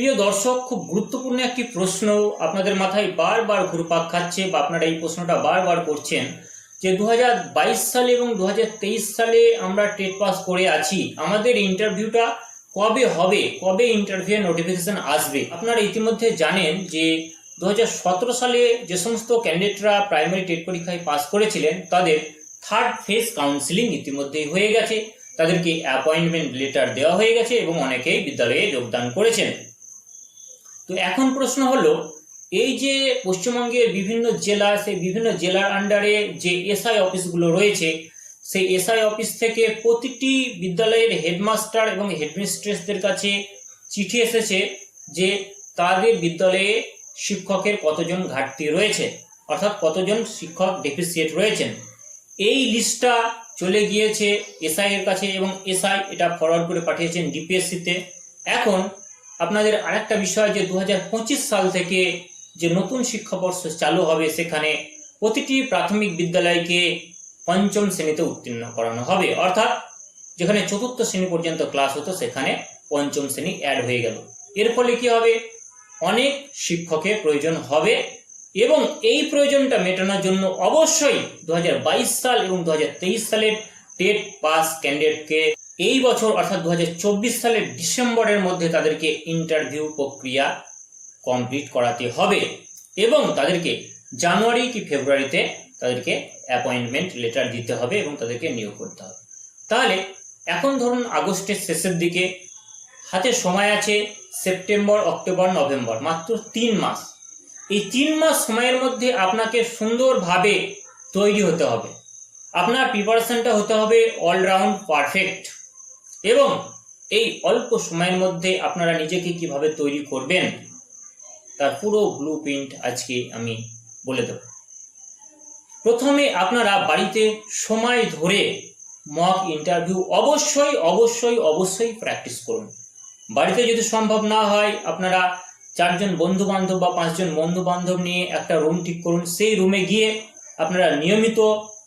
প্রিয় দর্শক, খুব গুরুত্বপূর্ণ একটি প্রশ্ন আপনাদের মাথায় বারবার ঘুরপাক খাচ্ছে বা আপনারা এই প্রশ্নটা বারবার করছেন যে দু হাজার বাইশ সালে এবং দু হাজার তেইশ সালে আমরা টেট পাস করে আছি। আমাদের ইন্টারভিউটা কবে হবে? কবে ইন্টারভিউ নোটিফিকেশন আসবে? আপনারা ইতিমধ্যে জানেন যে দু হাজার সতেরো সালে যে সমস্ত ক্যান্ডিডেটরা প্রাইমারি টেট পরীক্ষায় পাস করেছিলেন, তাদের থার্ড ফেজ কাউন্সিলিং ইতিমধ্যেই হয়ে গেছে। তাদেরকে অ্যাপয়েন্টমেন্ট লেটার দেওয়া হয়ে গেছে এবং অনেকেই বিদ্যালয়ে যোগদান করেছেন। তো এখন প্রশ্ন হলো, এই যে পশ্চিমবঙ্গের বিভিন্ন জেলা, সেই বিভিন্ন জেলার আন্ডারে যে এসআই অফিসগুলো রয়েছে, সেই এসআই অফিস থেকে প্রতিটি বিদ্যালয়ের হেডমাস্টার এবং হেডমিস্ট্রেসদের কাছে চিঠি এসেছে যে তাদের বিদ্যালয়ে শিক্ষকের কতজন ঘাটতি রয়েছে, অর্থাৎ কতজন শিক্ষক ডেফিসিয়েট রয়েছেন। এই লিস্টটা চলে গিয়েছে এসআই এর কাছে এবং এসআই এটা ফরওয়ার্ড করে পাঠিয়েছেন ডিপিএসসিতে এখন আপনাদের আরেকটা বিষয় যে দু হাজার পঁচিশ সাল থেকে যে নতুন শিক্ষাবর্ষ চালু হবে, সেখানে প্রতিটি প্রাথমিক বিদ্যালয়কে পঞ্চম শ্রেণীতে উত্তীর্ণ করানো হবে। অর্থাৎ যেখানে চতুর্থ শ্রেণি পর্যন্ত ক্লাস হতো, সেখানে পঞ্চম শ্রেণি অ্যাড হয়ে গেল। এর ফলে কি হবে? অনেক শিক্ষকের প্রয়োজন হবে এবং এই প্রয়োজনটা মেটানোর জন্য অবশ্যই দু হাজার বাইশ সাল এবং দু হাজার তেইশ সালের টেট পাস ক্যান্ডিডেটকে এই বছর, অর্থাৎ দু হাজার চব্বিশ সালের ডিসেম্বরের মধ্যে তাদেরকে ইন্টারভিউ প্রক্রিয়া কমপ্লিট করাতে হবে এবং তাদেরকে জানুয়ারি কি ফেব্রুয়ারিতে তাদেরকে অ্যাপয়েন্টমেন্ট লেটার দিতে হবে এবং তাদেরকে নিয়োগ করতে হবে। তাহলে, এখন ধরুন আগস্টের শেষের দিকে, হাতে সময় আছে সেপ্টেম্বর, অক্টোবর, নভেম্বর, মাত্র তিন মাস। এই তিন মাস সময়ের মধ্যে আপনাকে সুন্দরভাবে তৈরি হতে হবে। আপনার প্রিপারেশনটা হতে হবে অলরাউন্ড পারফেক্ট এবং এই অল্প সময়ের মধ্যে আপনারা নিজেকে কীভাবে তৈরি করবেন, তার পুরো ব্লু প্রিন্ট আজকে আমি বলে দেব। প্রথমে আপনারা বাড়িতে সময় ধরে মক ইন্টারভিউ অবশ্যই অবশ্যই অবশ্যই প্র্যাকটিস করুন। বাড়িতে যদি সম্ভব না হয়, আপনারা চারজন বন্ধু বান্ধব বা পাঁচজন বন্ধু বান্ধব নিয়ে একটা রুম ঠিক করুন। সেই রুমে গিয়ে আপনারা নিয়মিত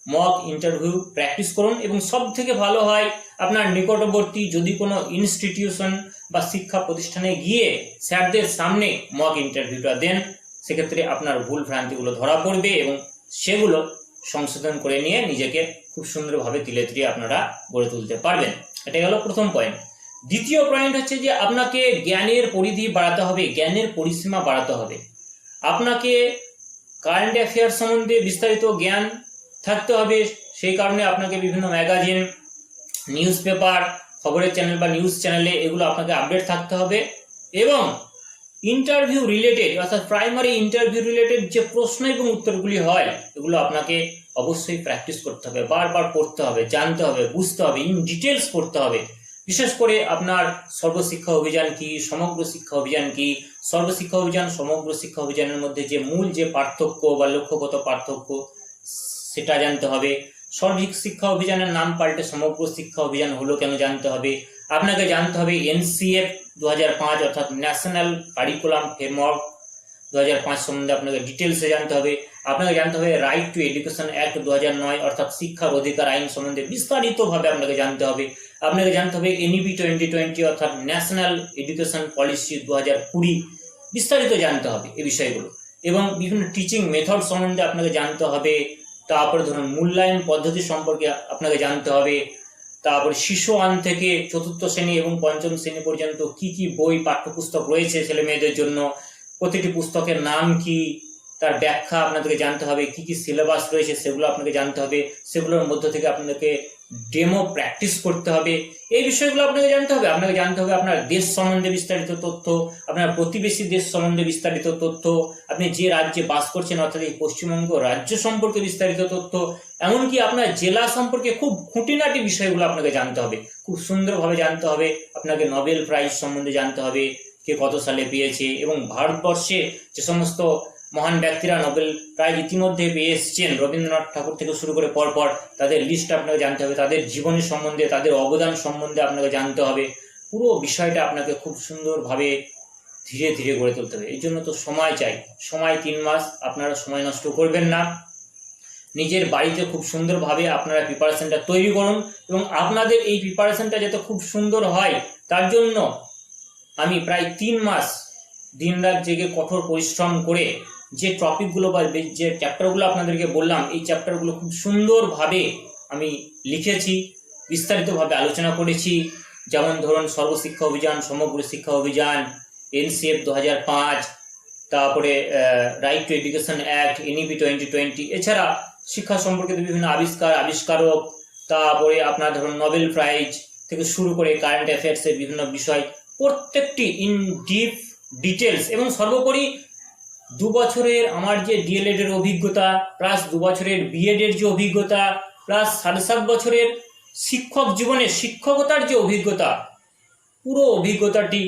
মক ইন্টারভিউ প্র্যাকটিস করুন এবং সব থেকে ভালো হয় আপনার নিকটবর্তী যদি কোনো ইনস্টিটিউশন বা শিক্ষা প্রতিষ্ঠানে গিয়ে স্যারদের সামনে মক ইন্টারভিউটা দেন, সেক্ষেত্রে আপনার ভুল ভ্রান্তিগুলো ধরা পড়বে এবং সেগুলো সংশোধন করে নিয়ে নিজেকে খুব সুন্দরভাবে তিলে তিলে আপনারা গড়ে তুলতে পারবেন। এটা গেল প্রথম পয়েন্ট দ্বিতীয় পয়েন্ট হচ্ছে যে আপনাকে জ্ঞানের পরিধি বাড়াতে হবে, জ্ঞানের পরিসীমা বাড়াতে হবে। আপনাকে কারেন্ট অ্যাফেয়ার সম্বন্ধে বিস্তারিত জ্ঞান থাকতে হবে। সেই কারণে আপনাকে বিভিন্ন ম্যাগাজিন নিউজ পেপার খবরের চ্যানেল বা নিউজ চ্যানেলে এগুলো আপনাকে আপডেট থাকতে হবে। এবং ইন্টারভিউ রিলেটেড অর্থাৎ প্রাইমারি ইন্টারভিউ রিলেটেড যে প্রশ্ন এবং উত্তরগুলি হয়, এগুলো আপনাকে অবশ্যই প্র্যাকটিস করতে হবে, বারবার পড়তে হবে, জানতে হবে, বুঝতে হবে ইন ডিটেলস পড়তে হবে। বিশেষ করে আপনার সর্বশিক্ষা অভিযান কি, সমগ্র শিক্ষা অভিযান কি, সর্বশিক্ষা অভিযান, সমগ্র শিক্ষা অভিযানের মধ্যে যে মূল যে পার্থক্য বা লক্ষ্যগত পার্থক্য সেটা জানতে হবে। সর্বিক শিক্ষা অভিযানের নাম পাল্টে সমগ্র শিক্ষা অভিযান হলো কেন জানতে হবে? আপনাকে জানতে হবে এনসিএফ দু হাজার পাঁচ অর্থাৎ ন্যাশনাল কারিকুলাম ফ্রেমওয়ার্ক দু হাজার পাঁচ সম্বন্ধে আপনাকে ডিটেলসে জানতে হবে। আপনাকে জানতে হবে রাইট টু এডুকেশন অ্যাক্ট দু হাজার নয় অর্থাৎ শিক্ষার অধিকার আইন সম্বন্ধে বিস্তারিতভাবে আপনাকে জানতে হবে। আপনাকে জানতে হবে এনইপি টোয়েন্টি টোয়েন্টি অর্থাৎ ন্যাশনাল এডুকেশন পলিসি দু হাজার কুড়ি বিস্তারিত জানতে হবে এই বিষয়গুলো। এবং বিভিন্ন টিচিং মেথড সম্বন্ধে আপনাকে জানতে হবে। তারপরে ধরুন মূল্যায়ন পদ্ধতি সম্পর্কে আপনাকে জানতে হবে। তারপরে শিশু আন থেকে চতুর্থ শ্রেণি এবং পঞ্চম শ্রেণি পর্যন্ত কি কি বই, পাঠ্যপুস্তক রয়েছে ছেলে মেয়েদের জন্য? প্রতিটি পুস্তকের নাম কি? তার ব্যাখ্যা আপনাদেরকে জানতে হবে। কি কি সিলেবাস রয়েছে সেগুলো আপনাকে জানতে হবে। সেগুলোর মধ্য থেকে আপনাকে ডেমো প্র্যাকটিস করতে হবে। এই বিষয়গুলো আপনাকে জানতে হবে। আপনাকে জানতে হবে আপনার দেশ সম্বন্ধে বিস্তারিত তথ্য, আপনার প্রতিবেশী দেশ সম্বন্ধে বিস্তারিত তথ্য, আপনি যে রাজ্যে বাস করছেন, অর্থাৎ এই পশ্চিমবঙ্গ রাজ্য সম্পর্কে বিস্তারিত তথ্য, এমনকি আপনার জেলা সম্পর্কে খুব খুঁটিনাটি বিষয়গুলো আপনাকে জানতে হবে। খুব সুন্দরভাবে জানতে হবে। আপনাকে নোবেল প্রাইজ সম্বন্ধে জানতে হবে, কে কত সালে পেয়েছে এবং ভারতবর্ষে যে সমস্ত মহান ব্যক্তিরা নোবেল প্রাইজ ইতিমধ্যে পেয়ে এসেছেন। রবীন্দ্রনাথ ঠাকুর থেকে শুরু করে পরপর তাদের লিস্ট আপনাকে জানতে হবে, তাদের জীবনী সম্বন্ধে, তাদের অবদান সম্বন্ধে আপনাকে জানতে হবে। পুরো বিষয়টা আপনাকে খুব সুন্দরভাবে ধীরে ধীরে গড়ে তুলতে হবে। এই জন্য তো সময় চাই। সময় তিন মাস, আপনারা সময় নষ্ট করবেন না। নিজের বাড়িতে খুব সুন্দরভাবে আপনারা প্রিপারেশনটা তৈরি করুন এবং আপনাদের এই প্রিপারেশনটা যাতে খুব সুন্দর হয়, তার জন্য আমি প্রায় তিন মাস দিনরাত জেগে কঠোর পরিশ্রম করে যে টপিকগুলো বা যে চ্যাপ্টারগুলো আপনাদেরকে বললাম, এই চ্যাপ্টারগুলো খুব সুন্দরভাবে আমি লিখেছি, বিস্তারিতভাবে আলোচনা করেছি। যেমন ধরুন, সর্বশিক্ষা অভিযান, সমগ্র শিক্ষা অভিযান এনসিএফ দু হাজার পাঁচ, তারপরে right to education act NEP twenty twenty এছাড়া শিক্ষা সম্পর্কিত বিভিন্ন আবিষ্কার, আবিষ্কারক, তারপরে আপনার ধরুন নোবেল প্রাইজ থেকে শুরু করে কারেন্ট অ্যাফেয়ার্সের বিভিন্ন বিষয়, প্রত্যেকটি ইন ডিপ ডিটেলস এবং সর্বোপরি দু বছরের আমার যে ডিএলএড এর অভিজ্ঞতা প্লাস দু বছরের বিএড এর যে অভিজ্ঞতা প্লাস সাড়ে সাত বছরের শিক্ষক জীবনে শিক্ষকতার যে অভিজ্ঞতা, পুরো অভিজ্ঞতাটি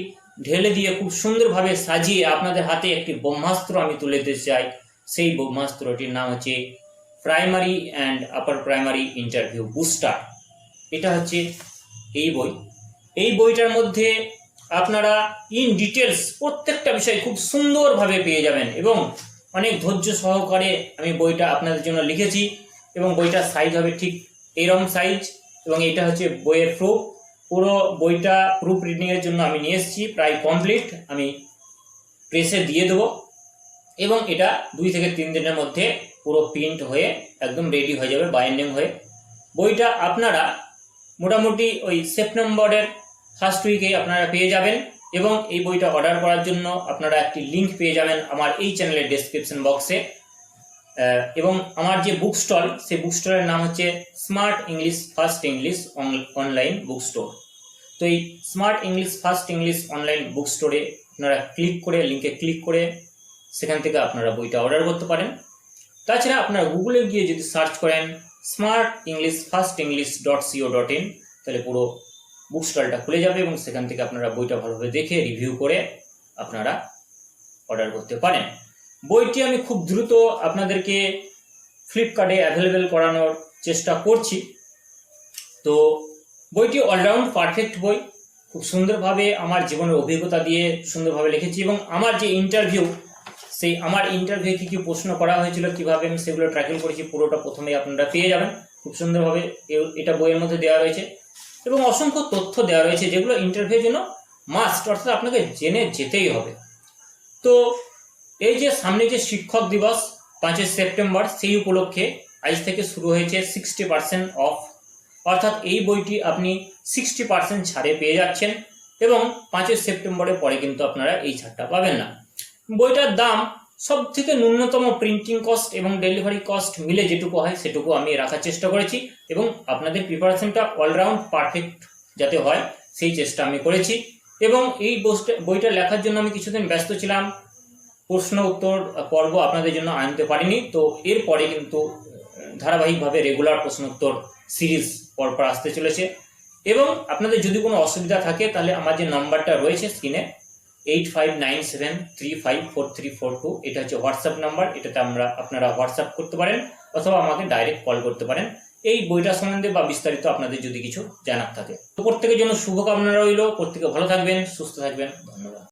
ঢেলে দিয়ে খুব সুন্দরভাবে সাজিয়ে আপনাদের হাতে একটি ব্রহ্মাস্ত্র আমি তুলে দিতে চাই। সেই ব্রহ্মাস্ত্রটির নাম হচ্ছে primary and upper primary interview booster এটা হচ্ছে এই বই। এই বইটার মধ্যে আপনারা ইন ডিটেলস প্রত্যেকটা বিষয় খুব সুন্দরভাবে পেয়ে যাবেন এবং অনেক ধৈর্য সহকারে আমি বইটা আপনাদের জন্য লিখেছি এবং বইটার সাইজ হবে ঠিক এইরকম সাইজ এবং এটা হচ্ছে বইয়ের প্রুফ পুরো বইটা প্রুফ রিডিংয়ের জন্য আমি নিয়ে এসেছি, প্রায় কমপ্লিট আমি প্রেসে দিয়ে দেবো এবং এটা দুই থেকে তিন দিনের মধ্যে পুরো প্রিন্ট হয়ে একদম রেডি হয়ে যাবে বাইন্ডিং হয়ে। বইটা আপনারা মোটামুটি ওই সেপ্টেম্বরের ফার্স্ট উইকে আপনারা পেয়ে যাবেন এবং এই বইটা অর্ডার করার জন্য আপনারা একটি লিংক পেয়ে যাবেন আমার এই চ্যানেলের ডেসক্রিপশন বক্সে এবং আমার যে বুক স্টল সেই বুক স্টলের নাম হচ্ছে smart English first English online book store তো এই smart English first English online book স্টোরে আপনারা ক্লিক করে লিঙ্কে ক্লিক করে সেখান থেকে আপনারা বইটা অর্ডার করতে পারেন। তাছাড়া আপনারা গুগলে গিয়ে যদি সার্চ করেন smart English first English dot CO dot in তাহলে পুরো বুক স্টলটা খুলে যাবে এবং সেখান থেকে আপনারা বইটা ভালোভাবে দেখে রিভিউ করে আপনারা অর্ডার করতে পারেন। বইটি আমি খুব দ্রুত আপনাদেরকে ফ্লিপকার্টে অ্যাভেলেবেল করানোর চেষ্টা করছি। তো বইটি অলরাউন্ড পারফেক্ট বই। খুব সুন্দরভাবে আমার জীবনের অভিজ্ঞতা দিয়ে সুন্দরভাবে লিখেছি এবং আমার যে ইন্টারভিউ সেই আমার ইন্টারভিউ কী কী প্রশ্ন করা হয়েছিল, কীভাবে আমি সেগুলো ট্র্যাকেল করেছি, পুরোটা প্রথমেই আপনারা পেয়ে যাবেন। খুব সুন্দরভাবে এটা বইয়ের মধ্যে দেওয়া রয়েছে। এবং অসংখ্য তথ্য দেওয়া রয়েছে যেগুলো ইন্টারভিউর জন্য মাস্ট অর্থাৎ আপনাকে জেনে যেতেই হবে। তো এই যে সামনে যে শিক্ষক দিবস, পাঁচই সেপ্টেম্বর, সেই উপলক্ষে আজ থেকে শুরু হয়েছে সিক্সটি পার্সেন্ট অফ অর্থাৎ এই বইটি আপনি সিক্সটি পার্সেন্ট ছাড়ে পেয়ে যাচ্ছেন এবং পাঁচই সেপ্টেম্বরের পরে কিন্তু আপনারা এই ছাড়টা পাবেন না। বইটার দাম সব থেকে ন্যূনতম প্রিন্টিং কস্ট এবং ডেলিভারি কস্ট মিলে যেটুকু হয় সেটুকু আমি রাখার চেষ্টা করেছি এবং আপনাদের প্রিপারেশনটা অলরাউন্ড পারফেক্ট যাতে হয়, সেই চেষ্টা আমি করেছি। এবং এই বইটা বইটা লেখার জন্য আমি কিছুদিন ব্যস্ত ছিলাম। প্রশ্ন উত্তর পর্ব আপনাদের জন্য আনতে পারিনি। তো এরপরে কিন্তু ধারাবাহিকভাবে রেগুলার প্রশ্ন উত্তর সিরিজ পরপর আসতে চলেছে। এবং আপনাদের যদি কোনো অসুবিধা থাকে, তাহলে আমার যে নাম্বারটা রয়েছে স্ক্রিনে eight five nine seven three five four three four two এটা হচ্ছে হোয়াটসঅ্যাপ নাম্বার এটাতে আমরা আপনারা হোয়াটসঅ্যাপ করতে পারেন, অথবা আমাকে ডাইরেক্ট কল করতে পারেন। এই বইটা সম্বন্ধে বা বিস্তারিত আপনাদের যদি কিছু জানার থাকে। প্রত্যেকের জন্য শুভকামনা রইল, প্রত্যেকে ভালো থাকবেন, সুস্থ থাকবেন, ধন্যবাদ।